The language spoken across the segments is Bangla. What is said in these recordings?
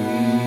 Mm-hmm.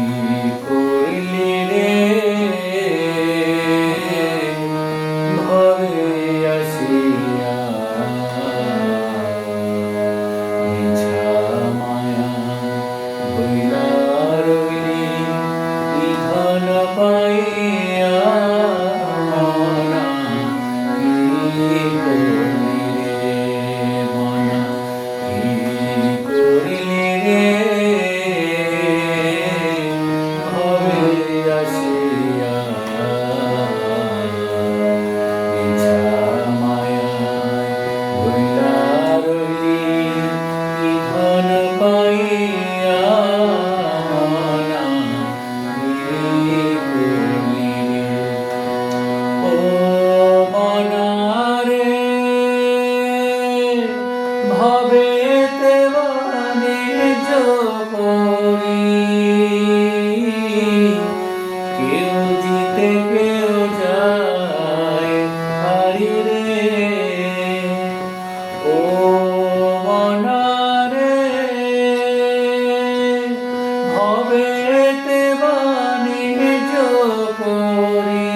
ভবেতে বাণিজ্য করি কেউ জিতে, কেউ যায়, হারি রে। ও মনারে ভবেতে বাণিজ্য করি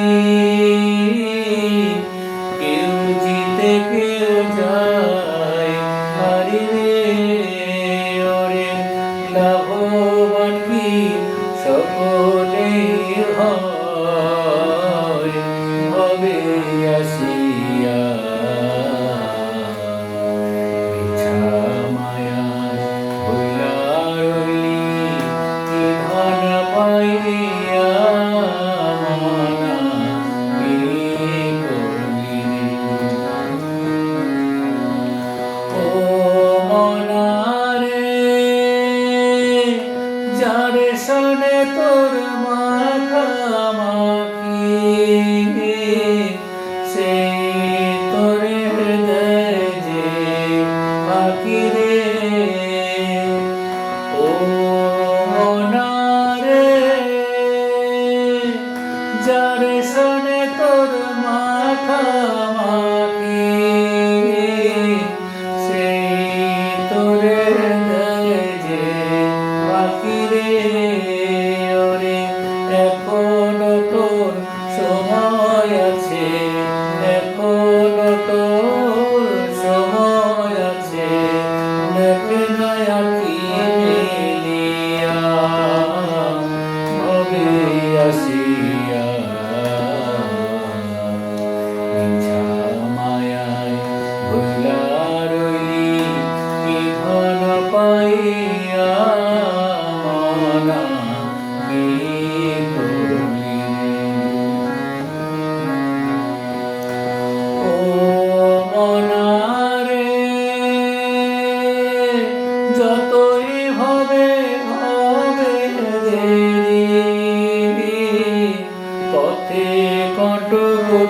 কেউ জিতে, কেউ যায় তোর মাখামাখি সেই তোরে হৃদয় যে পাখি রে। ও মনারে যারে শোনে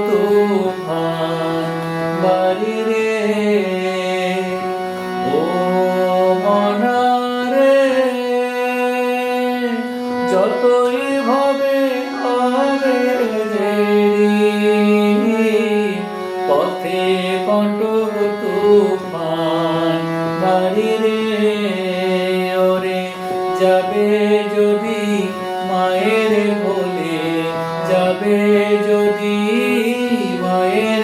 তুফান বাড়ি ও মনারে, যতই ভাবে হবে পথে কটক তুফান বাড়ি রে। ওরে যাবে যদি মায়ের কোলে যাবে যদি